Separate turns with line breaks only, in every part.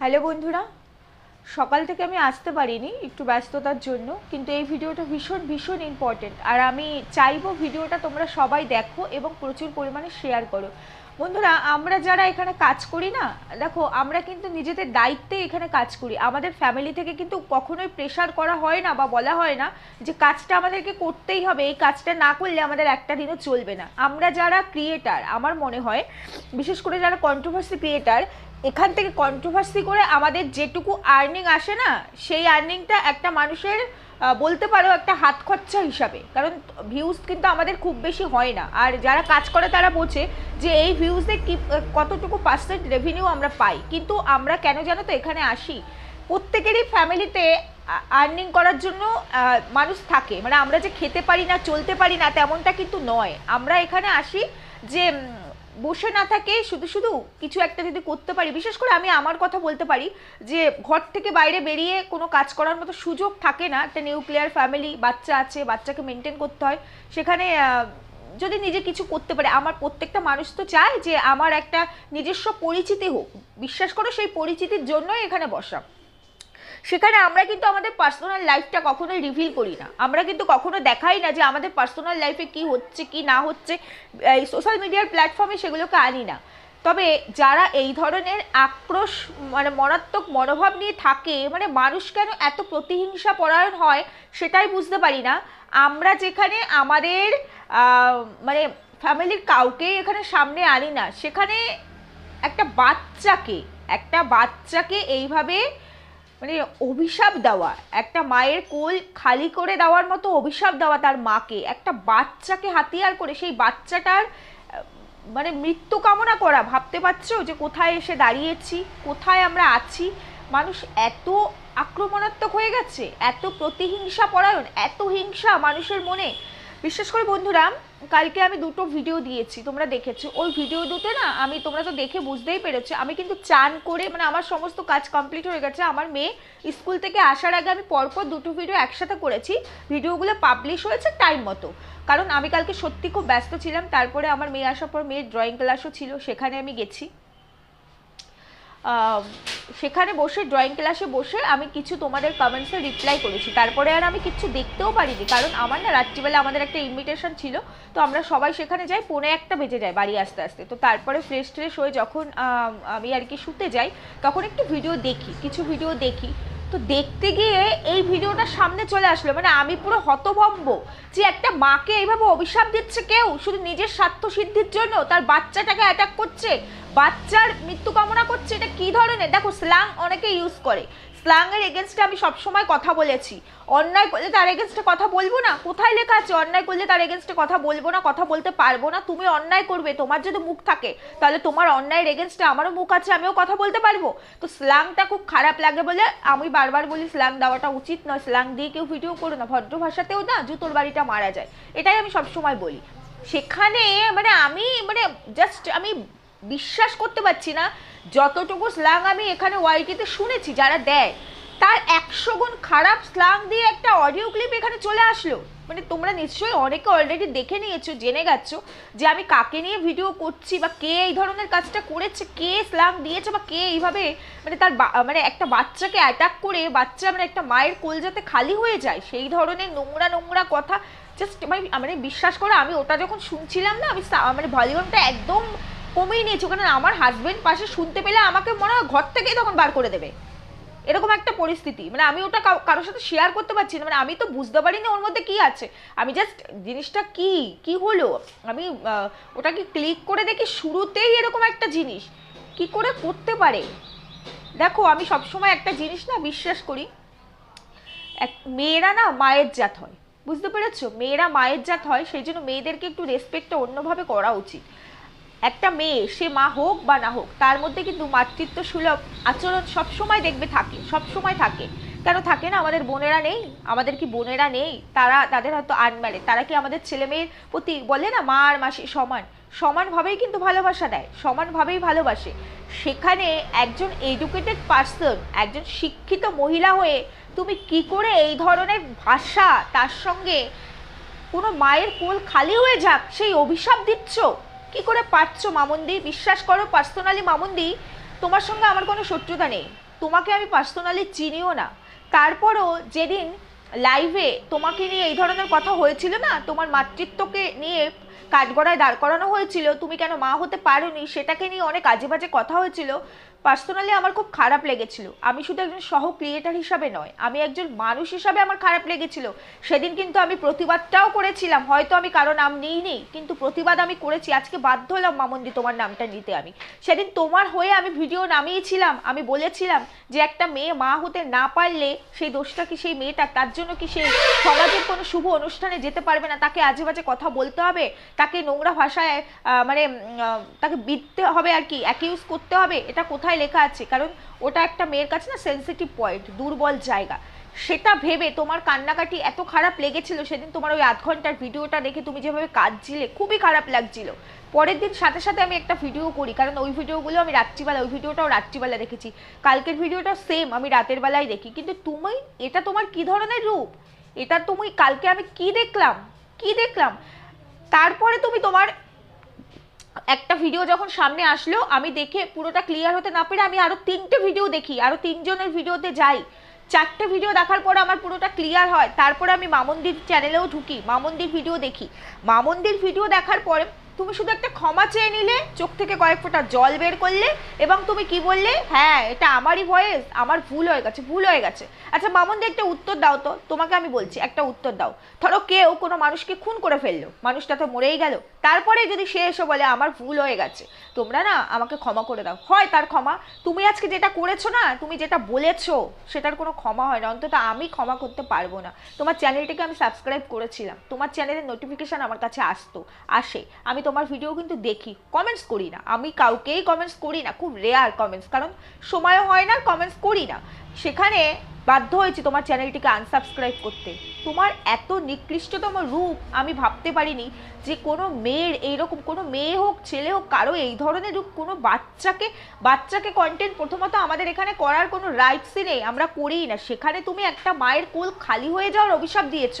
Hello বন্ধুরা, সকাল থেকে আমি আসতে পারিনি, একটু ব্যস্ততার জন্য, কিন্তু এই ভিডিওটা ভীষণ ভীষণ ইম্পর্টেন্ট আর আমি চাইব ভিডিওটা তোমরা সবাই দেখো এবং প্রচুর পরিমাণে শেয়ার করো। বন্ধুরা, আমরা যারা এখানে কাজ করি না, দেখো, আমরা কিন্তু নিজেদের দায়িত্বে এখানে কাজ করি। আমাদের ফ্যামিলি থেকে কিন্তু কখনোই প্রেশার করা হয় না বা বলা হয় না যে কাজটা আমাদেরকে করতেই হবে। এই কাজটা না করলে আমাদের একটা দিনও চলবে না। আমরা যারা ক্রিয়েটার আমার মনে হয়, বিশেষ করে যারা কন্ট্রোভার্সি ক্রিয়েটার এখান থেকে কন্ট্রোভার্সি করে আমাদের যেটুকু আর্নিং আসে না, সেই আর্নিংটা একটা মানুষের বলতে পারো একটা হাত খরচা হিসাবে। কারণ ভিউজ কিন্তু আমাদের খুব বেশি হয় না। আর যারা কাজ করে তারা বোঝে যে এই ভিউজে কি কতটুকু পার্সেন্ট রেভিনিউ আমরা পাই। কিন্তু আমরা কেন জানো তো এখানে আসি? প্রত্যেকেরই ফ্যামিলিতে আর্নিং করার জন্য মানুষ থাকে। মানে আমরা যে খেতে পারি না, চলতে পারি না, তেমনটা কিন্তু নয়। আমরা এখানে আসি যে বসে না থাকে, শুধু শুধু কিছু একটা যদি করতে পারি, বিশেষ করে আমি আমার কথা বলতে পারি যে ঘর থেকে বাইরে বেরিয়ে কোনো কাজ করার মতো সুযোগ থাকে না। একটা নিউক্লিয়ার ফ্যামিলি বাচ্চা আছে, বাচ্চাকে মেনটেন করতে হয়। সেখানে যদি নিজে কিছু করতে পারে, আমার প্রত্যেকটা মানুষ তো চায় যে আমার একটা নিজস্ব পরিচিতি হোক। বিশ্বাস করো, সেই পরিচিতির জন্যই এখানে বসা। সেখানে আমরা কিন্তু আমাদের পার্সোনাল লাইফটা কখনোই রিভিল করি না। আমরা কিন্তু কখনো দেখাই না যে আমাদের পার্সোনাল লাইফে কি হচ্ছে, কি না হচ্ছে। এই সোশ্যাল মিডিয়ার প্ল্যাটফর্মে সেগুলোকে আনি না। তবে যারা এই ধরনের আক্রোশ মানে মারাত্মক মনোভাব নিয়ে থাকে মানে মানুষ কেন এত প্রতিহিংসা পরায়ণ হয় সেটাই বুঝতে পারি না। আমরা যেখানে আমাদের মানে ফ্যামিলির কাউকে এখানে সামনে আনি না, সেখানে একটা বাচ্চাকে একটা বাচ্চাকে এইভাবে মানে অভিশাপ দেওয়া। একটা মায়ের কোল খালি করে দেওয়ার মতো অভিশাপ দেওয়া তার মাকে। একটা বাচ্চাকে হাতিয়ার করে সেই বাচ্চাটার মানে মৃত্যু কামনা করা। ভাবতে পারছ যে কোথায় এসে দাঁড়িয়েছি? কোথায় আমরা আছি? মানুষ এত আক্রমণাত্মক হয়ে গেছে, এত প্রতিহিংসা পরায়ণ, এত হিংসা মানুষের মনে। বিশেষ করে বন্ধুরা, কালকে আমি দুটো ভিডিও দিয়েছি, তোমরা দেখেছ। ওই ভিডিও দুটো না, আমি তোমরা তো দেখে বুঝতেই পেরেছ, আমি কিন্তু চান করে মানে আমার সমস্ত কাজ কমপ্লিট হয়ে গেছে। আমার মেয়ে স্কুল থেকে আসার আগে আমি পরপর দুটো ভিডিও একসাথে করেছি। ভিডিওগুলো পাবলিশ হয়েছে টাইম মতো। কারণ আমি কালকে সত্যি খুব ব্যস্ত ছিলাম, তারপরে আমার মেয়ে আসার পর মেয়ের ড্রয়িং ক্লাসও ছিল, সেখানে আমি গেছি। সেখানে বসে ড্রয়িং ক্লাসে বসে আমি কিছু তোমাদের কমেন্টসে রিপ্লাই করেছি। তারপরে আর আমি কিছু দেখতেও পারিনি, কারণ আমার না রাত্রিবেলা আমাদের একটা ইনভিটেশন ছিল, তো আমরা সবাই সেখানে যাই, পৌনে একটা বেজে যায় বাড়ি আস্তে আস্তে। তো তারপরে ফ্রেশ ট্রেশ হয়ে যখন আমি আর কি শুতে যাই, তখন একটু ভিডিও দেখি, কিছু ভিডিও দেখি। তো দেখতে গিয়ে এই ভিডিওটা সামনে চলে আসলো। মানে আমি পুরো হতভম্ব যে একটা মাকে এইভাবে অভিশাপ দিচ্ছে কেউ? শুধু নিজের স্বার্থ সিদ্ধির জন্য? তার বাচ্চাটাকে অ্যাটাক করছে? বাচ্চার মৃত্যু কামনা করছে? এটা কি ধরনের? দেখো স্ল্যাং অনেকে ইউজ করে। স্ল্যাংয়ের এগেনস্টে আমি সবসময় কথা বলেছি। অন্যায় করলে তার এগেনস্টে কথা বলব না। কোথায় লেখা আছে, অন্যায় করলে তার এগেনস্টে কথা বলব না, কথা বলতে পারব না, তুমি অন্যায় করবে, তোমার যদি মুখ থাকে, তাহলে তোমার অন্যায়ের এগেনস্টে আমারও মুখ আছে, আমিও কথা বলতে পারব। তো স্ল্যাংটা খুব খারাপ লাগে বলে আমি বারবার বলি স্ল্যাং দেওয়াটা উচিত নয় স্ল্যাং দিয়ে কেউ ভিডিও করো না, ভদ্র ভাষাতেও না জুতোর বাড়িটা মারা যায়। এটাই আমি সবসময় বলি। সেখানে মানে আমি মানে জাস্ট আমি বিশ্বাস করতে পারছি না, যতটুকু স্ল্যাং আমি এখানে ওয়াইটিতে শুনেছি যারা দেয়, তার একশো গুণ খারাপ স্ল্যাং দিয়ে একটা অডিও ক্লিপ এখানে চলে আসলো। মানে তোমরা নিশ্চয়ই অনেকে অলরেডি দেখে নিয়েছো, জেনে গেছো যে আমি কাকে নিয়ে ভিডিও করছি বা কে এই ধরনের কাজটা করেছে, কে স্ল্যাং দিয়েছে বা কে এইভাবে মানে তার মানে একটা বাচ্চাকে অ্যাটাক করে বাচ্চা মানে একটা মায়ের কোল যাতে খালি হয়ে যায়, সেই ধরনের নোংরা নোংরা কথা জাস্ট মানে বিশ্বাস করো, আমি ওটা যখন শুনছিলাম না, আমি মানে ভলিউমটা একদম কমিয়ে নিয়েছি। কারণ আমার হাজব্যান্ড পাশে শুনতে পেলে আমাকে মনে হয় ঘর থেকেই তখন বার করে দেবে। এরকম একটা পরিস্থিতি। মানে আমি ওটা কারোর সাথে শেয়ার করতে পারছি না। মানে আমি তো বুঝতে পারি না ওর মধ্যে কি আছে। আমি জাস্ট জিনিসটা কি? কি হলো? আমি ওটাকে ক্লিক করে দেখি? শুরুতেই এরকম একটা জিনিস। কি করে করতে পারে? দেখো, আমি সবসময় একটা জিনিস না বিশ্বাস করি। এক, মেয়েরা না মায়ের জাত হয়। বুঝতে পেরেছ? মেয়েরা মায়ের জাত হয়, সেই জন্য মেয়েদেরকে একটু রেসপেক্টটা অন্যভাবে করা উচিত। একটা মেয়ে, সে মা হোক বা না হোক, তার মধ্যে কিন্তু মাতৃত্ব সুলভ আচরণ সবসময় দেখবে থাকে, সবসময় থাকে। কেন থাকে না? আমাদের বোনেরা নেই, আমাদের কি বোনেরা নেই? তারা, তাদের হয়তো আনম্যারেড তারা কি আমাদের ছেলে মেয়ের প্রতি বলে না মা আর মাসি সমান? সমানভাবেই কিন্তু ভালোবাসা দেয়, সমানভাবেই ভালোবাসে। সেখানে একজন এডুকেটেড পার্সন একজন শিক্ষিত মহিলা হয়ে তুমি কি করে এই ধরনের ভাষা, তার সঙ্গে কোনো মায়ের কোল খালি হয়ে যাক, সেই অভিশাপ দিচ্ছ? কি করে পারছ মামুন্দি? বিশ্বাস করো পার্সোনালি মামুন্দি, তোমার সঙ্গে আমার কোনো শত্রুতা নেই। তোমাকে আমি পার্সোনালি চিনিও না। তারপরও যেদিন লাইভে তোমাকে নিয়ে এই ধরনের কথা হয়েছিল না, তোমার মাতৃত্বকে নিয়ে কাঠগড়ায় দাঁড় করানো হয়েছিল, তুমি কেন মা হতে পারোনি, সেটাকে নিয়ে অনেক আজে বাজে কথা হয়েছিল পার্সোনালি আমার খুব খারাপ লেগেছিল। আমি শুধু একজন সহ ক্রিয়েটার হিসাবে নয়, আমি একজন মানুষ হিসাবে আমার খারাপ লেগেছিল। সেদিন কিন্তু আমি প্রতিবাদটাও করেছিলাম, হয়তো আমি কারও নাম নিইনি কিন্তু প্রতিবাদ আমি করেছি। আজকে বাধ্য হলাম মামন্দি তোমার নামটা নিতে আমি। সেদিন তোমার হয়ে আমি ভিডিও নামিয়েছিলাম, আমি বলেছিলাম যে একটা মেয়ে মা হতে না পারলে সেই দোষটা কি সেই মেয়েটা, তার জন্য কি সেই সমাজের কোনো শুভ অনুষ্ঠানে যেতে পারবে না? তাকে আজে বাজে কথা বলতে হবে? তাকে নোংরা ভাষায় মানে তাকে বিধতে হবে আর কি অ্যাকিউজ করতে হবে? এটা কোথায় লেখা আছে, কারণ ওটা একটা মেয়ের কাছে না সেন্সিটিভ পয়েন্ট দুর্বল জায়গা। সেটা ভেবে তোমার কান্নাকাটি এত খারাপ লেগেছিল, সেদিন তোমার ওই আধ ঘণ্টার ভিডিওটা দেখে তুমি যেভাবে কাঁদছিলে, খুবই খারাপ লাগছিল। পরের দিন সাথে সাথে আমি একটা ভিডিও করি, কারণ ওই ভিডিওগুলো আমি রাত্রিবেলা, ওই ভিডিওটাও রাত্রিবেলা দেখেছি। কালকের ভিডিওটা সেম আমি রাতের বেলায় দেখি। কিন্তু তুমি, এটা তোমার কি ধরনের রূপ? এটা তুমি, কালকে আমি কি দেখলাম? কি দেখলাম? তারপরে তুমি তোমার একটা ভিডিও যখন সামনে আসলো, আমি দেখে পুরোটা ক্লিয়ার হতে না পেরে আমি আরও তিনটে ভিডিও দেখি, আরও তিনজনের ভিডিওতে যাই। চারটে ভিডিও দেখার পর আমার পুরোটা ক্লিয়ার হয়। তারপরে আমি মামন্দির চ্যানেলেও ঢুকি মামন্দির ভিডিও দেখি। মামন্দির ভিডিও দেখার পরে তুমি শুধু একটা ক্ষমা চেয়ে নিলে, চোখ থেকে কয়েক ফোঁটা জল বের করলে এবং তুমি কি বললে হ্যাঁ এটা আমারই ভয়েস আমার ভুল হয়ে গেছে, ভুল হয়ে গেছে। আচ্ছা মামন্দি একটা উত্তর দাও তো, তোমাকে আমি বলছি, একটা উত্তর দাও। ধরো কেউ কোনো মানুষকে খুন করে ফেলল, মানুষটা তো মরেই গেল তারপরে যদি সে এসে বলে, আমার ভুল হয়ে গেছে, তোমরা না আমাকে ক্ষমা করে দাও। হয় তার ক্ষমা। তুমি আজকে যেটা করেছ না, তুমি যেটা বলেছ, সেটার কোনো ক্ষমা হয় না। অন্তত আমি ক্ষমা করতে পারব না। তোমার চ্যানেলটিকে আমি সাবস্ক্রাইব করেছিলাম। তোমার চ্যানেলের নোটিফিকেশন আমার কাছে আসতো, আসে। আমি তোমার ভিডিও কিন্তু দেখি কমেন্টস করি না। আমি কাউকেই কমেন্টস করি না, খুব রেয়ার কমেন্টস কারণ সময় হয় না কমেন্টস করি না। সেখানে বাধ্য হয়েছি তোমার চ্যানেলটিকে আনসাবস্ক্রাইব করতে। তোমার এত নিকৃষ্টতম রূপ আমি ভাবতে পারিনি যে কোনো মেয়ের এইরকম, কোনো মেয়ে হোক, ছেলে হোক, কারও এই ধরনের রূপ, কোনো বাচ্চাকে বাচ্চাকে কন্টেন্ট প্রথমত আমাদের এখানে করার কোনো রাইটসই নেই, আমরা করিই না। সেখানে তুমি একটা মায়ের কোল খালি হয়ে যাওয়ার অভিশাপ দিয়েছ।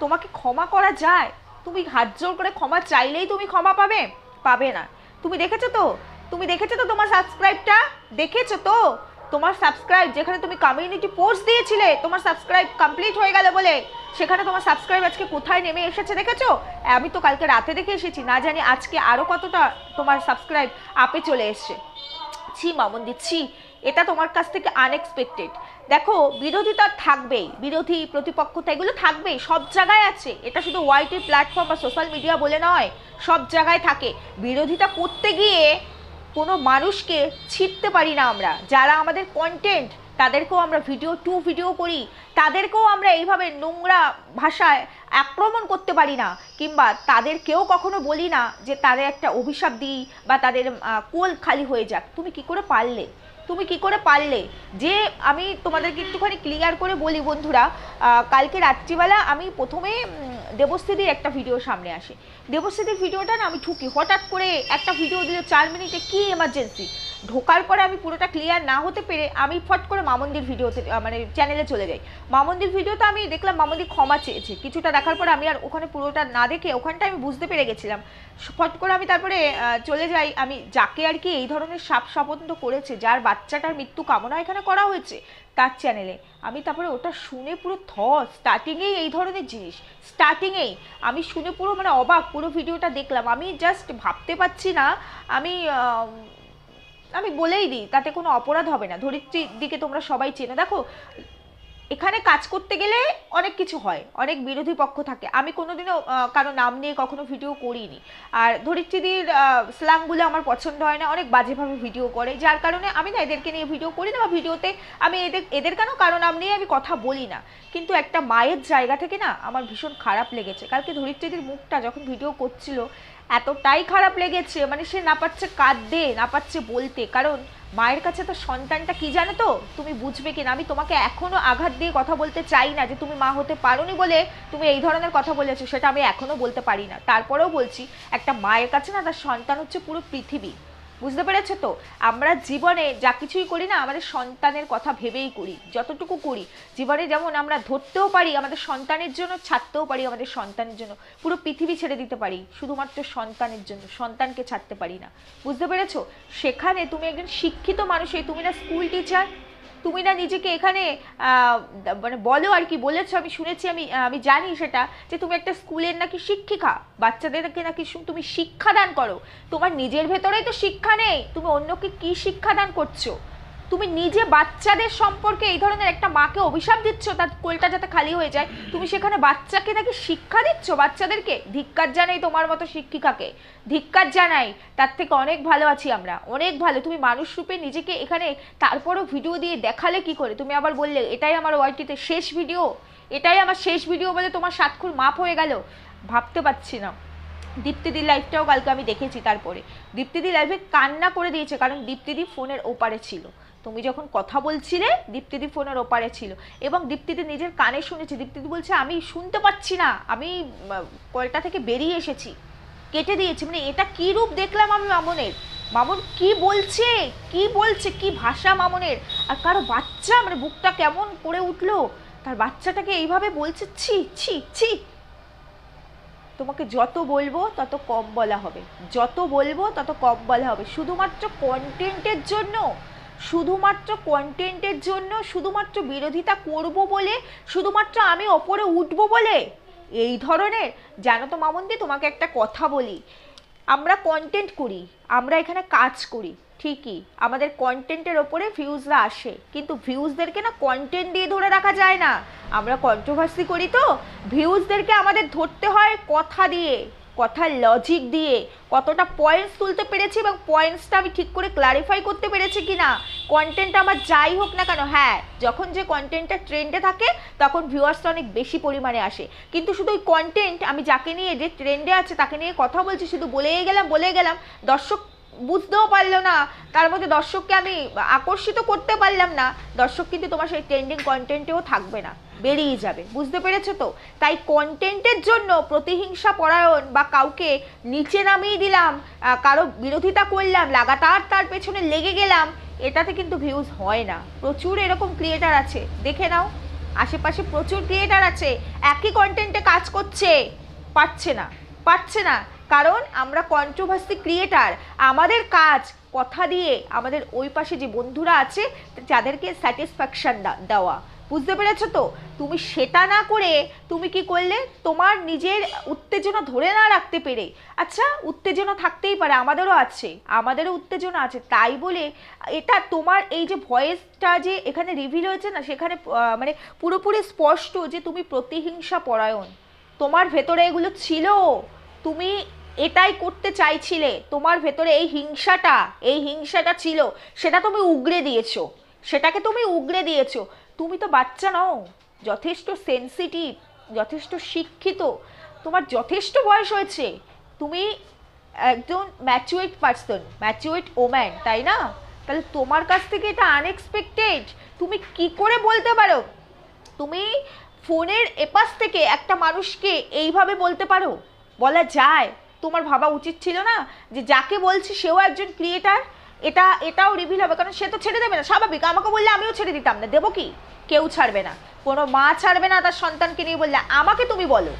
তোমাকে ক্ষমা করা যায়। তুমি হাত জোর করে ক্ষমা চাইলেই তুমি ক্ষমা পাবে? পাবে না। তুমি দেখেছ তো? তুমি দেখেছ তো তোমার সাবস্ক্রাইবটা দেখেছ তো? তোমার সাবস্ক্রাইব যেখানে তুমি কমিউনিটি পোস্ট দিয়েছিলে, তোমার সাবস্ক্রাইব কমপ্লিট হয়ে গেল বলে, সেখানে তোমার সাবস্ক্রাইব আজকে কোথায় নেমে এসেছে দেখেছ? আমি তো কালকে রাতে দেখে এসেছি, না জানি আজকে আরও কতটা তোমার সাবস্ক্রাইব আপে চলে এসছে। ছি মামন্দি, ছি, এটা তোমার কাছ থেকে আনএক্সপেক্টেড দেখো বিরোধিতা থাকবেই, বিরোধী প্রতিপক্ষতা এগুলো থাকবেই, সব জায়গায় আছে। এটা শুধু ওয়াইটি প্ল্যাটফর্ম বা সোশ্যাল মিডিয়া বলে নয়, সব জায়গায় থাকে। বিরোধিতা করতে গিয়ে কোনো মানুষকে ছিটতে পারি না আমরা। যারা আমাদের কন্টেন্ট তাদেরকেও আমরা ভিডিও টু ভিডিও করি, তাদেরকেও আমরা এইভাবে নোংরা ভাষায় আক্রমণ করতে পারি না, কিংবা তাদেরকেও কখনো বলি না যে তাদের একটা অভিশাপ দিই বা তাদের কোল খালি হয়ে যাক। তুমি কি করে পারলে? তুমি কি করে পারলে? যে আমি তোমাদেরকে একটুখানি ক্লিয়ার করে বলি বন্ধুরা কালকে রাত্রিবেলা আমি প্রথমে দেবস্থিতির একটা ভিডিও সামনে আসে। দেবস্থিতির ভিডিওটা না আমি ঠুকি। হঠাৎ করে একটা ভিডিও দিল চার মিনিটে, কি এমার্জেন্সি ঢোকার পরে আমি পুরোটা ক্লিয়ার না হতে পেরে আমি ফট করে মামন্দির ভিডিওতে মানে চ্যানেলে চলে যাই। মামন্দির ভিডিওতে আমি দেখলাম মামন্দির ক্ষমা চেয়েছে। কিছুটা দেখার পর আমি আর ওখানে পুরোটা না দেখে ওখানটা আমি বুঝতে পেরে গেছিলাম। ফট করে আমি তারপরে চলে যাই। আমি যাকে আর কি এই ধরনের সাপ স্বপন্ত করেছে, যার বাচ্চাটার মৃত্যু কামনা এখানে করা হয়েছে, তার চ্যানেলে আমি তারপরে ওটা শুনে পুরো থ স্টার্টিংয়েই এই ধরনের জিনিস। স্টার্টিংয়েই আমি শুনে পুরো মানে অবাক, পুরো ভিডিওটা দেখলাম। আমি জাস্ট ভাবতে পারছি না আমি আমি বলেই দিই, তাতে কোনো অপরাধ হবে না। ধরিত্রীর দিকে তোমরা সবাই চেনে। দেখো এখানে কাজ করতে গেলে অনেক কিছু হয়, অনেক বিরোধী পক্ষ থাকে। আমি কোনোদিনও কারও নাম নিয়ে কখনো ভিডিও করিনি। আর ধরিত্রীদির স্ল্যাংগুলো আমার পছন্দ হয় না, অনেক বাজেভাবে ভিডিও করে। যার কারণে আমি না এদেরকে নিয়ে ভিডিও করি না বা ভিডিওতে আমি এদের এদের কেন কারও নাম নিয়ে আমি কথা বলি না। কিন্তু একটা মায়ের জায়গা থেকে না আমার ভীষণ খারাপ লেগেছে। কালকে ধরিত্রীদির মুখটা যখন ভিডিও করছিল এতটাই খারাপ লেগেছে মানে সে না পাচ্ছে কাঁদতে, না পারছে বলতে। কারণ মায়ের কাছে তো সন্তানটা কি জানো তো? তুমি বুঝবে কিনা? আমি তোমাকে এখনও আঘাত দিয়ে কথা বলতে চাই না যে তুমি মা হতে পারোনি বলে তুমি এই ধরনের কথা বলেছ, সেটা আমি এখনও বলতে পারি না। তারপরেও বলছি, একটা মায়ের কাছে না, তার সন্তান হচ্ছে পুরো পৃথিবী। বুঝতে পেরেছ তো? আমরা জীবনে যা কিছুই করি না, আমাদের সন্তানের কথা ভেবেই করি, যতটুকু করি। জীবনে যেমন আমরা ধরতেও পারি, আমাদের সন্তানের জন্য ছাড়তেও পারি, আমাদের সন্তানের জন্য। পুরো পৃথিবী ছেড়ে দিতে পারি, শুধুমাত্র সন্তানের জন্য, সন্তানকে ছাড়তে পারি না। বুঝতে পেরেছ? সেখানে তুমি একজন শিক্ষিত মানুষ তুমি না স্কুল টিচার তুমি না নিজেকে এখানে মানে বলো আর কি, বলেছ, আমি শুনেছি, আমি আমি জানি সেটা, যে তুমি একটা স্কুলের নাকি শিক্ষিকা, বাচ্চাদেরকে নাকি তুমি শিক্ষাদান করো। তোমার নিজের ভেতরেই তো শিক্ষা নেই, তুমি অন্যকে কি শিক্ষাদান করছ? তুমি নিজে বাচ্চাদের সম্পর্কে এই ধরনের একটা মাকে অভিশাপ দিচ্ছ, তার কোলটা যাতে খালি হয়ে যায়, তুমি সেখানে বাচ্চাকে নাকি শিক্ষা দিচ্ছ? বাচ্চাদেরকে? ধিক্কার জানাই তোমার মতো শিক্ষিকাকে। ধিক্কার জানাই, তার থেকে অনেক ভালো আছি আমরা, অনেক ভালো। তুমি মানুষ রূপে নিজেকে এখানে তারপরও ভিডিও দিয়ে দেখালে কি করে? তুমি আবার বললে, এটাই আমার ওয়াইটিতে শেষ ভিডিও, এটাই আমার শেষ ভিডিও বলে তোমার সাতক্ষুর মাপ হয়ে গেল। ভাবতে পারছি না। দীপ্তিদির লাইভটাও কালকে আমি দেখেছি তারপরে। দীপ্তিদি লাইভে কান্না করে দিয়েছে, কারণ দীপ্তিদি ফোনের ওপারে ছিল। তুমি যখন কথা বলছিলে, দীপ্তিদি ফোনের ওপারে ছিল। এবং দীপ্তিদি নিজের কানে শুনেছে। দীপ্তিদি বলছে, আমি শুনতে পাচ্ছি না। আমি কলটা থেকে বেরিয়ে এসেছি। কেটে দিয়েছি। মানে এটা কি রূপ দেখলাম আমি মামনের? মামন কি বলছে? কি বলছে? কি ভাষা মামনের? আর কারও বাচ্চা? মানে বুকটা কেমন করে উঠল? তার বাচ্চাটাকে এইভাবে বলছে, ছি ছি ছি। তোমাকে যত বলব, তত কম বলা হবে। যত বলব, তত কম বলা হবে। শুধুমাত্র কন্টেন্টের জন্য। শুধুমাত্র কন্টেন্টের জন্য শুধুমাত্র বিরোধিতা করব বলে, শুধুমাত্র আমি ওপরে উঠবো বলে? এই ধরনের, জানো তো মামন্দি, তোমাকে একটা কথা বলি। আমরা কন্টেন্ট করি, আমরা এখানে কাজ করি, ঠিকই। আমাদের কন্টেন্টের ওপরে ভিউজরা আসে, কিন্তু ভিউজদেরকে না কন্টেন্ট দিয়ে ধরে রাখা যায় না। আমরা কন্ট্রোভার্সি করি তো ভিউজদেরকে আমাদের ধরতে হয় কথা দিয়ে। কথার লজিক দিয়ে। কতটা পয়েন্টস তুলতে পেরেছি এবং পয়েন্টসটা আমি ঠিক করে ক্লারিফাই করতে পেরেছি কি না কন্টেন্ট আমার যাই হোক না কেন হ্যাঁ যখন যে কন্টেন্টটা ট্রেন্ডে থাকে, তখন ভিউয়ার্সটা অনেক বেশি পরিমাণে আসে। কিন্তু শুধু ওই কন্টেন্ট আমি যাকে নিয়ে যে ট্রেন্ডে আছে তাকে নিয়ে কথা বলছি, শুধু বলেই গেলাম বলে গেলাম, দর্শক বুঝতেও পারল না। তার মধ্যে দর্শককে আমি আকর্ষিত করতে পারলাম না। দর্শক কিন্তু তোমার সেই ট্রেন্ডিং কন্টেন্টেও থাকবে না, বেরিয়ে যাবে। বুঝতে পেরেছ তো? তাই কন্টেন্টের জন্য প্রতিহিংসা পরায়ণ বা কাউকে নিচে নামিয়ে দিলাম কারও বিরোধিতা করলাম, লাগাতার তার পেছনে লেগে গেলাম, এটাতে কিন্তু ভিউজ হয় না। প্রচুর এরকম ক্রিয়েটার আছে। দেখে নাও, আশেপাশে প্রচুর ক্রিয়েটার আছে। একই কন্টেন্টে কাজ করছে পাচ্ছে না পাচ্ছে না। কারণ আমরা কন্ট্রোভার্সি ক্রিয়েটার আমাদের কাজ, কথা দিয়ে আমাদের ওই পাশে যে বন্ধুরা আছে, যাদেরকে স্যাটিসফ্যাকশন দেওয়া। বুঝতে পেরেছ তো? তুমি সেটা না করে তুমি কি করলে? তোমার নিজের উত্তেজনা ধরে না রাখতে পেরে। আচ্ছা উত্তেজনা থাকতেই পারে, আমাদেরও আছে, আমাদেরও উত্তেজনা আছে। তাই বলে এটা তোমার এই যে ভয়েসটা যে এখানে রিভিল হয়েছে না, সেখানে মানে পুরোপুরি স্পষ্ট যে তুমি প্রতিহিংসা পরায়ণ। তোমার ভেতরে এগুলো ছিল। তুমি এটাই করতে চাইছিলে, তোমার ভেতরে এই হিংসাটা এই হিংসাটা ছিল, সেটা তুমি উগরে দিয়েছ, সেটাকে তুমি উগরে দিয়েছ। তুমি তো বাচ্চা নও, যথেষ্ট সেন্সিটিভ যথেষ্ট শিক্ষিত, তোমার যথেষ্ট বয়স হয়েছে। তুমি একজন ম্যাচুয়েট পার্সন ম্যাচুয়েট ওম্যান তাই না? তাহলে তোমার কাছ থেকে এটা আনএক্সপেক্টেড তুমি কি করে বলতে পারো? তুমি ফোনের এপাশ থেকে একটা মানুষকে এইভাবে বলতে পারো? বলা যায়। তোমার ভাবা উচিত ছিল না যে যাকে বলছি সেও একজন ক্রিয়েটার এটা, এটাও রিভিল হবে, কারণ সে তো ছেড়ে দেবে না, স্বাভাবিক। আমাকে বললে আমিও ছেড়ে দিতাম না, দেবো কি? কেউ ছাড়বে না। কোনো মা ছাড়বে না তার সন্তানকে নিয়ে বললে, আমাকে তুমি বলো।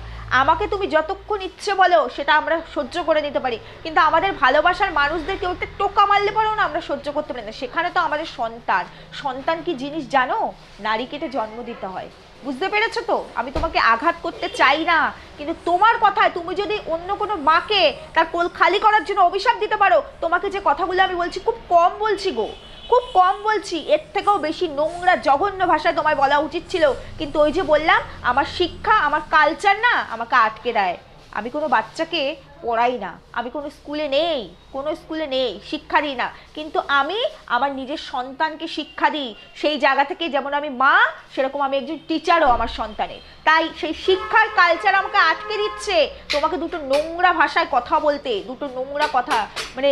আমাকে তুমি যতক্ষণ ইচ্ছে বলো, সেটা আমরা সহ্য করে নিতে পারি। কিন্তু আমাদের ভালোবাসার মানুষদের কেউ একটা টোকা মারলে পরেও না আমরা সহ্য করতে পারি না। সেখানে তো আমাদের সন্তান। সন্তান কি জিনিস জানো? নারী কেটে জন্ম দিতে হয়। বুঝতে পেরেছ তো? আমি তোমাকে আঘাত করতে চাই না। কিন্তু তোমার কথায় তুমি যদি অন্য কোনো মাকে তার কোল খালি করার জন্য অভিশাপ দিতে পারো, তোমাকে যে কথাগুলো আমি বলছি খুব কম বলছি গো। খুব কম বলছি। এর থেকেও বেশি নোংরা, জঘন্য ভাষায় তোমায় বলা উচিত ছিল। কিন্তু ওই যে বললাম, আমার শিক্ষা, আমার কালচার না, আমাকে আটকে দেয়। আমি কোনো বাচ্চাকে পড়াই না, আমি কোনো স্কুলে নেই, কোনো স্কুলে নেই, শিক্ষা দিই না। কিন্তু আমি আমার নিজের সন্তানকে শিক্ষা দিই, সেই জায়গা থেকে যেমন আমি মা, সেরকম আমি একজন টিচারও আমার সন্তানের তাই সেই শিক্ষার কালচার আমাকে আটকে দিচ্ছে। তোমাকে দুটো নোংরা ভাষায় কথা বলতে, দুটো নোংরা কথা মানে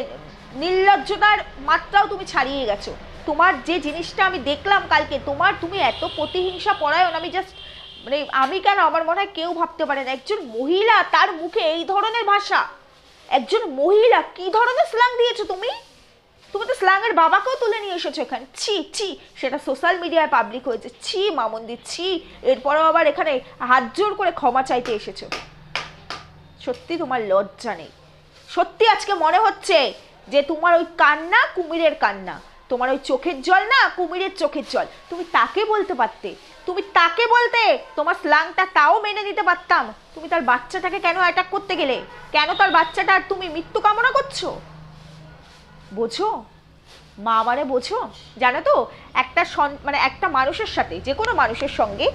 নির্লজ্জতার মাত্রাও তুমি ছাড়িয়ে গেছো। তোমার যে জিনিসটা আমি দেখলাম কালকে, তোমার তুমি এত প্রতিহিংসা পরায়ণ, আমি জাস্ট মানে আমি কেন? আমার মনে হয় কেউ ভাবতে পারে না। একজন মহিলা তার মুখে এই ধরনের ভাষা। একজন মহিলা কি ধরনের স্ল্যাং দিয়েছ তুমি? তুমি তো স্ল্যাংয়ের বাবাকেও তুলে নিয়ে এসেছ এখানে। ছি ছি, সেটা সোশ্যাল মিডিয়ায় পাবলিক হয়েছে। ছি, মামন্দি, ছি। এরপরেও আবার এখানে হাত জোর করে ক্ষমা চাইতে এসেছ। সত্যি তোমার লজ্জা নেই। সত্যি আজকে মনে হচ্ছে যে তোমার ওই কান্না কুমিরের কান্না। তোমার ওই চোখের জল না কুমিরের চোখের জল। তুমি তাকে বলতে পারতে তুমি তাকে বলতে তোমার স্লাংটা তাও মেনে নিতে পারতাম। তুমি তার বাচ্চাটাকে কেন অ্যাটাক করতে গেলে? কেন তার বাচ্চাটা তুমি মৃত্যু কামনা করছ? বোঝো? মা মানে বোঝো? জানো তো, একটা মানে একটা মানুষের সাথে, যে কোনো মানুষের সঙ্গে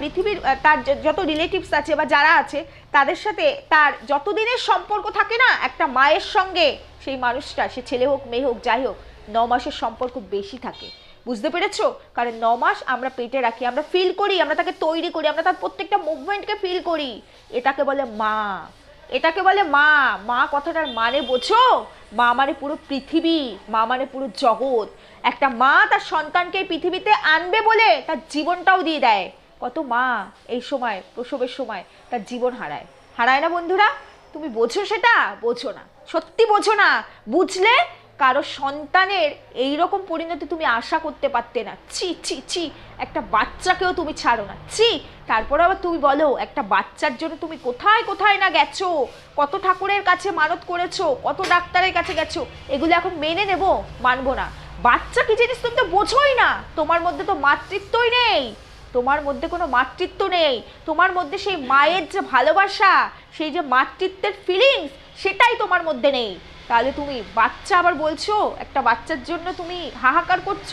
পৃথিবীর তার যত রিলেটিভস আছে বা যারা আছে, তাদের সাথে তার যতদিনের সম্পর্ক থাকে না, একটা মায়ের সঙ্গে, সেই মানুষটা, সে ছেলে হোক, মেয়ে হোক, যাই হোক, ন মাসের সম্পর্ক বেশি থাকে। বুঝতে পেরেছ? কারণ ন মাস আমরা পেটে রাখি, আমরা ফিল করি, আমরা তাকে তৈরি করি, আমরা তার প্রত্যেকটা মুভমেন্টকে ফিল করি। এটাকে বলে মা। এটাকে বলে মা। মা কথাটার মানে বোঝো? মা মানে পুরো পৃথিবী, মা মানে পুরো জগৎ। একটা মা তার সন্তানকে পৃথিবীতে আনবে বলে তার জীবনটাও দিয়ে দেয়। কত মা এই সময়, প্রসবের সময় তার জীবন হারায়। হারায় না বন্ধুরা? তুমি বোঝো সেটা? বোঝো না। সত্যি বোঝো না। বুঝলে কারও সন্তানের এই রকম পরিণতি তুমি আশা করতে পারতে না। ছি ছি ছি, একটা বাচ্চাকেও তুমি ছাড়ো না। ছি, তারপর আবার তুমি বলো, একটা বাচ্চার জন্য তুমি কোথায় কোথায় না গেছো? কত ঠাকুরের কাছে মানত করেছ? কত ডাক্তারের কাছে গেছো? এগুলো এখন মেনে নেব? মানবো না। বাচ্চা কি জিনিস তুমি তো বোঝোই না। তোমার মধ্যে তো মাতৃত্বই নেই। তোমার মধ্যে কোনো মাতৃত্ব নেই। তোমার মধ্যে সেই মায়ের যে ভালোবাসা, সেই যে মাতৃত্বের ফিলিংস সেটাই তোমার মধ্যে নেই। তাহলে তুমি বাচ্চা আবার বলছো, একটা বাচ্চার জন্য তুমি হাহাকার করছ,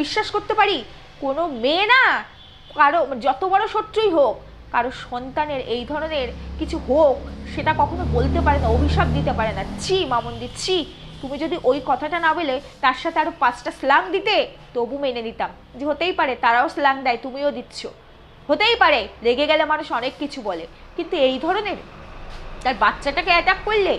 বিশ্বাস করতে পারি? কোনো মেয়ে না, কারও, যত বড় শত্রুই হোক, কারও সন্তানের এই ধরনের কিছু হোক, সেটা কখনো বলতে পারে না, অভিশাপ দিতে পারে না। ছি মামন্দির ছি। তুমি যদি ওই কথাটা না বলে, তার সাথে আরও পাঁচটা স্লাং দিতে, তবু মেনে নিতাম। যে হতেই পারে, তারাও স্লাং দেয়, তুমিও দিচ্ছ। হতেই পারে, রেগে গেলে মানুষ অনেক কিছু বলে। কিন্তু এই ধরনের, তার বাচ্চাটাকে অ্যাটাক করলে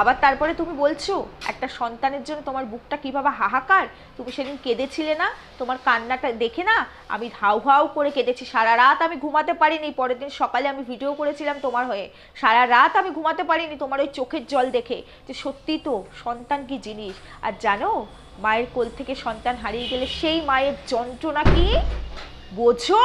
আবার তারপরে তুমি বলছো, একটা সন্তানের জন্য তোমার বুকটা কীভাবে হাহাকার? তুমি সেদিন কেঁদেছিলে না? তোমার কান্নাটা দেখে না? আমি হাউ হাউ করে কেঁদেছি। সারা রাত আমি ঘুমাতে পারিনি। পরের দিন সকালে আমি ভিডিও করেছিলাম তোমার হয়ে। সারা রাত আমি ঘুমাতে পারিনি তোমার ওই চোখের জল দেখে। যে সত্যি তো, সন্তান কি জিনিস? আর জানো, মায়ের কোল থেকে সন্তান হারিয়ে গেলে সেই মায়ের যন্ত্রণা কি? বোঝো?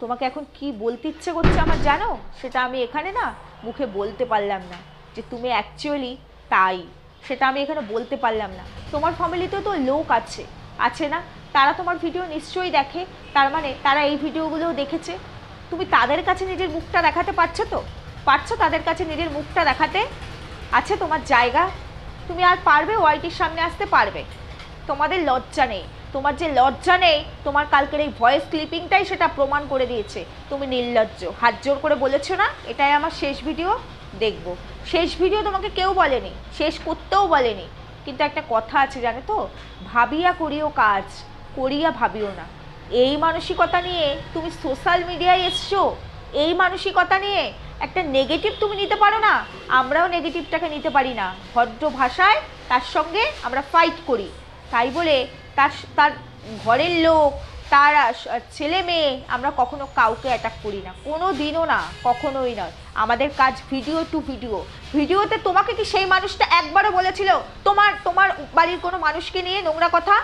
তোমাকে এখন কি বলতে ইচ্ছে করছে আমার জানো? সেটা আমি এখানে না মুখে বলতে পারলাম না। যে তুমি অ্যাকচুয়ালি তাই, সেটা আমি এখানে বলতে পারলাম না। তোমার ফ্যামিলিতেও তো লোক আছে আছে না? তারা তোমার ভিডিও নিশ্চয়ই দেখে, তার মানে তারা এই ভিডিওগুলোও দেখেছে। তুমি তাদের কাছে নিজের মুখটা দেখাতে পারছ তো? পারছ তাদের কাছে নিজের মুখটা দেখাতে? আছে তোমার জায়গা? তুমি আর পারবে ওয়াইটির সামনে আসতে পারবে। তোমাদের লজ্জা নেই। তোমার যে লজ্জা নেই, তোমার কালকের এই ভয়েস ক্লিপিংটাই সেটা প্রমাণ করে দিয়েছে। তুমি নির্লজ্জ। হাত জোর করে বলেছ না? এটাই আমার শেষ ভিডিও দেখব। শেষ ভিডিও তোমাকে কেউ বলেনি, শেষ করতেও বলেনি। কিন্তু একটা কথা আছে জানো তো? ভাবিয়া করিও কাজ, করিয়া ভাবিও না। এই মানসিকতা নিয়ে তুমি সোশ্যাল মিডিয়ায় এসছো, এই মানসিকতা নিয়ে একটা নেগেটিভ তুমি নিতে পারো না, আমরাও নেগেটিভটাকে নিতে পারি না। ভদ্র ভাষায় তার সঙ্গে আমরা ফাইট করি। তাই বলে তার তার ঘরের লোক তার ছেলে মেয়ে আমরা কখনো কাউকে অ্যাটাক করি না। কোনো দিনও না, কখনোই নয়। আমাদের কাজ ভিডিও টু ভিডিও ভিডিওতে তোমাকে কি সেই মানুষটা একবারও বলেছিল? তোমার তোমার বাড়ির কোনো মানুষকে নিয়ে নোংরা কথা?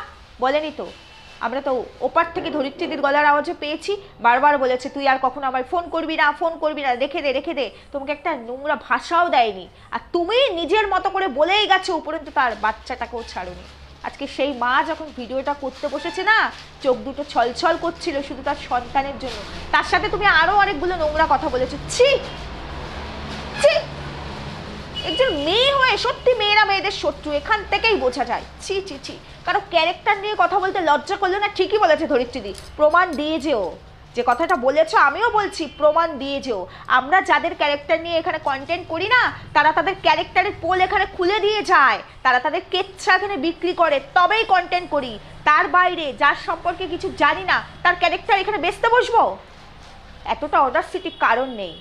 বলেনি তো। আমরা তো ওপার থেকে ধরিত্রীদের গলার আওয়াজও পেয়েছি। বারবার বলেছে, তুই আর কখনো আমায় ফোন করবি না ফোন করবি না। রেখে দে রেখে দে। তোমাকে একটা নোংরা ভাষাও দেয়নি। আর তুমি নিজের মতো করে বলেই গেছো, উপরন্তু তার বাচ্চাটাকেও ছাড়ুনি। আজকে সেই মা যখন ভিডিওটা করতে বসেছে না, চোখ দুটো ছলছল করছিল শুধু তার সন্তানের জন্য। তার সাথে তুমি আরও অনেকগুলো নোংরা কথা বলেছ। ছি! ছি! একজন মেয়ে হয়ে সত্যি মেয়েরা মেয়েদের শত্রু, এখান থেকেই বোঝা যায়। ছি ছি ছি। কারও ক্যারেক্টার নিয়ে কথা বলতে লজ্জা করল না, ঠিকই বলেছে ধরিত্রীদি প্রমাণ দিয়ে যেও। যে কথাটা বলেছ, আমিও বলছি, প্রমাণ দিয়ে যেও। আমরা যাদের ক্যারেক্টার নিয়ে এখানে কন্টেন্ট করি না, তারা তাদের ক্যারেক্টারের পোল এখানে খুলে দিয়ে যায়। তারা তাদের কেচ্ছা এখানে বিক্রি করে, তবেই কন্টেন্ট করি। তার বাইরে, যার সম্পর্কে কিছু জানি না, তার ক্যারেক্টার এখানে বেচতে বসবো? এতটা অর্ডার সিটির কারণ নেই।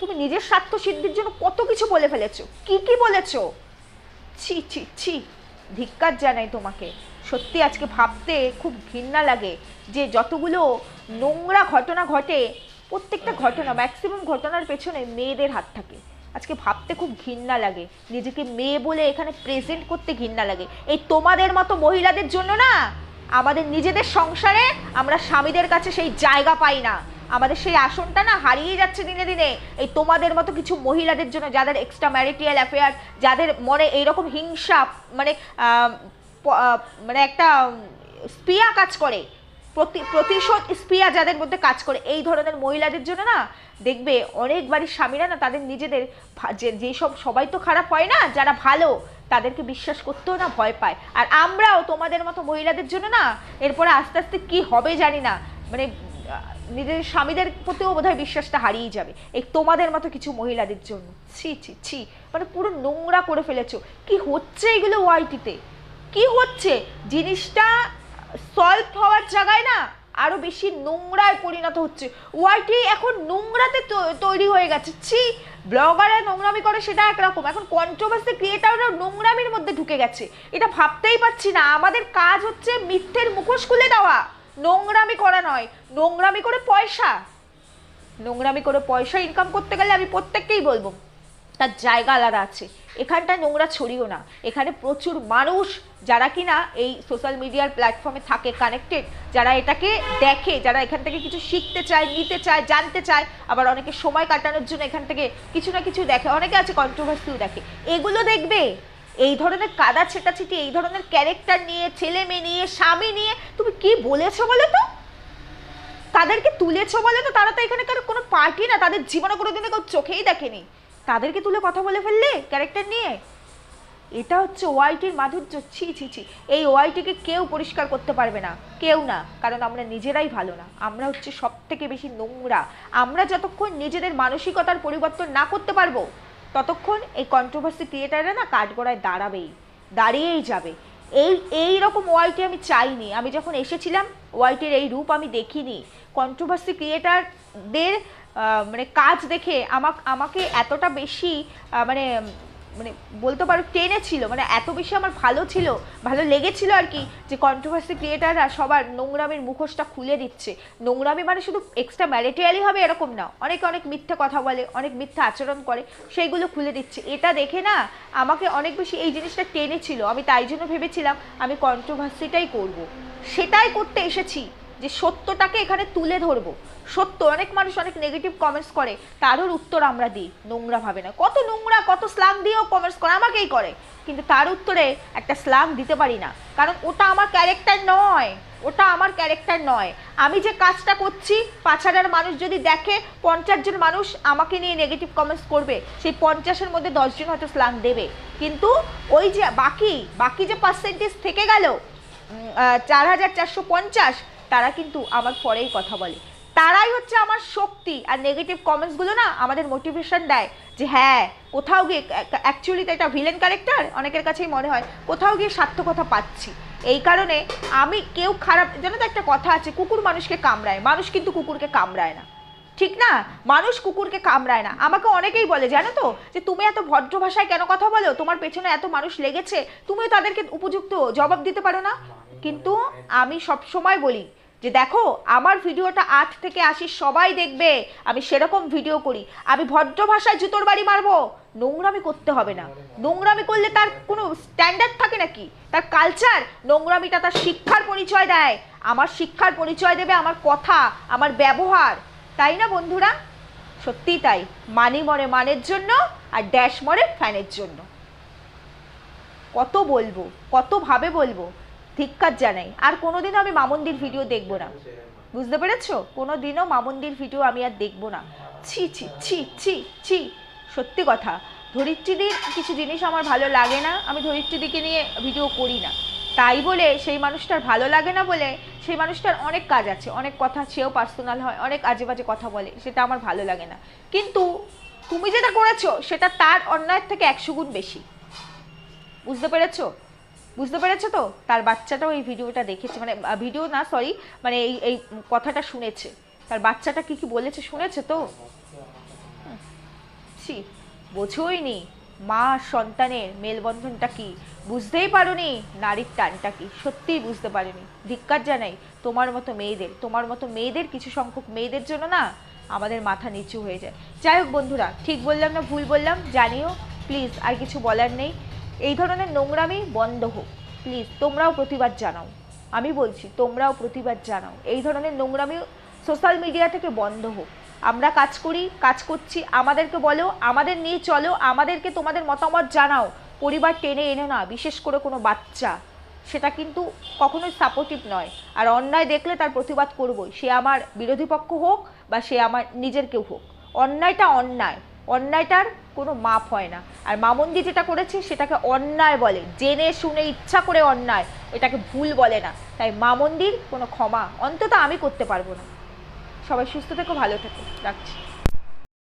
তুমি নিজের স্বার্থ সিদ্ধির জন্য কত কিছু বলে ফেলেছো? কি কি বলেছ? ছি ছি ছি, ধিক্কার জানাই তোমাকে। সত্যি আজকে ভাবতে খুব ঘৃণা লাগে যে যতগুলো নোংরা ঘটনা ঘটে, প্রত্যেকটা ঘটনা ম্যাক্সিমাম ঘটনার পেছনে মেয়েদের হাত থাকে। আজকে ভাবতে খুব ঘৃণা লাগে, নিজেকে মেয়ে বলে এখানে প্রেজেন্ট করতে ঘৃণা লাগে। এই তোমাদের মতো মহিলাদের জন্য না, আমাদের নিজেদের সংসারে আমরা স্বামীদের কাছে সেই জায়গা পাই না। আমাদের সেই আসনটা না হারিয়ে যাচ্ছে দিনে দিনে। এই তোমাদের মতো কিছু মহিলাদের জন্য যাদের এক্সট্রা ম্যারিটিয়াল অ্যাফেয়ার যাদের মনে এইরকম হিংসা মানে মানে একটা স্পিয়া কাজ করে প্রতিশোধ স্পিয়া যাদের মধ্যে কাজ করে এই ধরনের মহিলাদের জন্য না দেখবে অনেক বাড়ির স্বামীরা না তাদের নিজেদের যেসব সবাই তো খারাপ হয় না যারা ভালো তাদেরকে বিশ্বাস করতেও না ভয় পায়। আর আমরাও তোমাদের মতো মহিলাদের জন্য না এরপরে আস্তে আস্তে কি হবে জানি না মানে আহ, নিজেদের স্বামীদের প্রতিও বোধহয় বিশ্বাসটা হারিয়ে যাবে। এই তোমাদের মতো কিছু মহিলাদের জন্য। ছি ছি ছি মানে পুরো নোংরা করে ফেলেছো। কি হচ্ছে এগুলো ওয়াইটিতে কি হচ্ছে? জিনিসটা সলভ হওয়ার জায়গায় না আরও বেশি নোংরায় পরিণত হচ্ছে। ওয়াইটি এখন নোংরাতে তৈরি হয়ে গেছে। ছি, ব্লগাররা নোংরামি করে সেটা একরকম। এখন কন্ট্রোভার্সি ক্রিয়েটাররা নোংরামির মধ্যে ঢুকে গেছে। এটা ভাবতেই পারছি না। আমাদের কাজ হচ্ছে মিথ্যের মুখোশ খুলে দেওয়া। নোংরামি করা নয়। নোংরামি করে পয়সা। নোংরামি করে পয়সা ইনকাম করতে গেলে আমি প্রত্যেককেই বলব। তার জায়গা আলাদা আছে। এখানটায় নোংরা ছড়িও না। এখানে প্রচুর মানুষ যারা কিনা এই সোশ্যাল মিডিয়ার প্ল্যাটফর্মে থাকে কানেক্টেড যারা এটাকে দেখে, যারা এখান থেকে কিছু শিখতে চায়, নিতে চায়, জানতে চায়, আবার অনেকে সময় কাটানোর জন্য এখান থেকে কিছু না কিছু দেখে। অনেকে আছে কন্ট্রোভার্সিও দেখে। এগুলো দেখবে। এই ধরনের কাদা ছেটাছিটি, এই ধরনের ক্যারেক্টার নিয়ে ছেলে মেয়ে নিয়ে, স্বামী নিয়ে, তুমি কি বলেছ বলে তো? তাদেরকে তুলেছো বলে তো? তারা তো এখানে কারও কোনো পার্টি না। তাদের জীবনে কোনোদিনও কেউ চোখেই দেখেনি। তাদেরকে তুলে কথা বলে ফেললে ক্যারেক্টার নিয়ে? এটা হচ্ছে ওয়াইটির মাধুর্য। ছি ছি ছি। এই ওয়াইটিকে কেউ পরিষ্কার করতে পারবে না। কেউ না। কারণ আমরা নিজেরাই ভালো না। আমরা হচ্ছে সব থেকে বেশি নোংরা। আমরা যতক্ষণ নিজেদের মানসিকতার পরিবর্তন না করতে পারব, ততক্ষণ এই কন্ট্রোভার্সি ক্রিয়েটাররা না কাঠগড়ায় দাঁড়াবেই, দাঁড়িয়েই যাবে। এই এই রকম ওয়াইটি আমি চাইনি। আমি যখন এসেছিলাম ওয়াইটির এই রূপ আমি দেখিনি। কন্ট্রোভার্সি ক্রিয়েটারদের মানে কাজ দেখে আমাক, আমাকে এতটা বেশি মানে মানে বলতে পারো টেনেছিল মানে এত বেশি আমার ভালো ছিল, ভালো লেগেছিল আর কি, যে কন্ট্রোভার্সি ক্রিয়েটাররা সবার নোংরামির মুখোশটা খুলে দিচ্ছে। নোংরামি মানে শুধু এক্সট্রা ম্যারিটিয়ালি হবে এরকম না, অনেকে অনেক মিথ্যে কথা বলে, অনেক মিথ্যে আচরণ করে, সেইগুলো খুলে দিচ্ছে। এটা দেখে না আমাকে অনেক বেশি এই জিনিসটা টেনেছিল, আমি তাই জন্য ভেবেছিলাম আমি কন্ট্রোভার্সিটাই করব। সেটাই করতে এসেছি। যে সত্যটাকে এখানে তুলে ধরবো। সত্য, অনেক মানুষ অনেক নেগেটিভ কমেন্টস করে, তারও উত্তর আমরা দিই। নোংরা ভাবে না। কত নোংরা, কত স্লাং দিয়েও কমেন্টস করে, আমাকেই করে। কিন্তু তার উত্তরে একটা স্লাং দিতে পারি না। কারণ ওটা আমার ক্যারেক্টার নয়। ওটা আমার ক্যারেক্টার নয়। আমি যে কাজটা করছি হাজার মানুষ যদি দেখে, পঞ্চাশ জন মানুষ আমাকে নিয়ে নেগেটিভ কমেন্টস করবে, সেই পঞ্চাশের মধ্যে দশজন হয়তো স্লাং দেবে। কিন্তু ওই যে বাকি বাকি যে পার্সেন্টেজ থেকে গেল চার হাজার চারশো পঞ্চাশ তারা কিন্তু আমার পরেই কথা বলে। তারাই হচ্ছে আমার শক্তি। আর নেগেটিভ কমেন্টসগুলো না আমাদের মোটিভেশন দেয় যে হ্যাঁ কোথাও গিয়ে অ্যাকচুয়ালি তো এটা ভিলেন ক্যারেক্টার অনেকের কাছেই মনে হয়, কোথাও গিয়ে সার্থকতা পাচ্ছি। এই কারণে আমি কেউ খারাপ, জানো তো একটা কথা আছে, কুকুর মানুষকে কামড়ায়, মানুষ কিন্তু কুকুরকে কামড়ায় না। ঠিক না? মানুষ কুকুরকে কামড়ায় না। আমাকে অনেকেই বলে, জানো তো, যে তুমি এত ভদ্র ভাষায় কেন কথা বলো? তোমার পেছনে এত মানুষ লেগেছে, তুমিও তাদেরকে উপযুক্ত জবাব দিতে পারো না। কিন্তু আমি সব সময় বলি যে দেখো, আমার ভিডিওটা আট থেকে আশি সবাই দেখবে, আমি সেরকম ভিডিও করি। আমি ভদ্র ভাষায় জুতোর বাড়ি মারবো, নোংরামি করতে হবে না। নোংরামি করলে তার কোনো স্ট্যান্ডার্ড থাকে নাকি? তার কালচার নোংরামিটা তার শিক্ষার পরিচয় দেয়। আমার শিক্ষার পরিচয় দেবে আমার কথা, আমার ব্যবহার। তাই না বন্ধুরা? সত্যিই তাই। মানি মরে মানের জন্য আর ড্যাশ মরে ফ্যানের জন্য। কত বলব কতভাবে বলব। ধিক্কার জানাই। আর কোনোদিনও আমি মামন্দির ভিডিও দেখব না। বুঝতে পেরেছ? কোনোদিনও মামন্দির ভিডিও আমি আর দেখব না। ছি ছি ছি ছি ছি। সত্যি কথা। ধরিত্রীদির কিছু জিনিস আমার ভালো লাগে না। আমি ধরিত্রীদিকে নিয়ে ভিডিও করি না। তাই বলে সেই মানুষটার ভালো লাগে না বলে সেই মানুষটার অনেক কাজ আছে। অনেক কথা সেও পার্সোনাল হয়, অনেক আজে বাজে কথা বলে। সেটা আমার ভালো লাগে না। কিন্তু তুমি যেটা করেছ, সেটা তার অন্যায়ের থেকে একশো গুণ বেশি। বুঝতে পেরেছ? বুঝতে পেরেছ তো? তার বাচ্চাটাও এই ভিডিওটা দেখেছে মানে ভিডিও না সরি মানে এই এই কথাটা শুনেছে। তার বাচ্চাটা কি কি বলেছে শুনেছে তো? ছি বোঝোই নি মা সন্তানের মেলবন্ধনটা কি? বুঝতেই পারোনি। নারীর টানটা কি? সত্যিই বুঝতে পারিনি। ধিক্কার জানাই, তোমার মতো মেয়েদের, তোমার মতো মেয়েদের কিছু সংখ্যক মেয়েদের জন্য না আমাদের মাথা নিচু হয়ে যায়। যাই হোক বন্ধুরা, ঠিক বললাম না ভুল বললাম, জানিও প্লিজ আর কিছু বলার নেই। এই ধরনের নোংরামি বন্ধ হোক। প্লিজ তোমরাও প্রতিবাদ জানাও। আমি বলছি, তোমরাও প্রতিবাদ জানাও। এই ধরনের নোংরামি সোশ্যাল মিডিয়া থেকে বন্ধ হোক। আমরা কাজ করি, কাজ করছি, আমাদেরকে বলো, আমাদের নিয়ে চলো, আমাদেরকে তোমাদের মতামত জানাও। পরিবার টেনে এনে না বিশেষ করে কোনো বাচ্চা। সেটা কিন্তু কখনোই সাপোর্টিভ নয়। আর অন্যায় দেখলে তার প্রতিবাদ করবই। সে আমার বিরোধী পক্ষ হোক বা সে আমার নিজের কেউ হোক। অন্যায়টা অন্যায়। অন্যায়টার কোনো মাপ হয় না। আর মামন্দি যেটা করেছে, সেটাকে অন্যায় বলে। জেনে শুনে ইচ্ছা করে অন্যায়, এটাকে ভুল বলে না। তাই মামন্দির কোনো ক্ষমা অন্তত আমি করতে পারব না। সবাই সুস্থ থেকো, ভালো থেকো। রাখছি।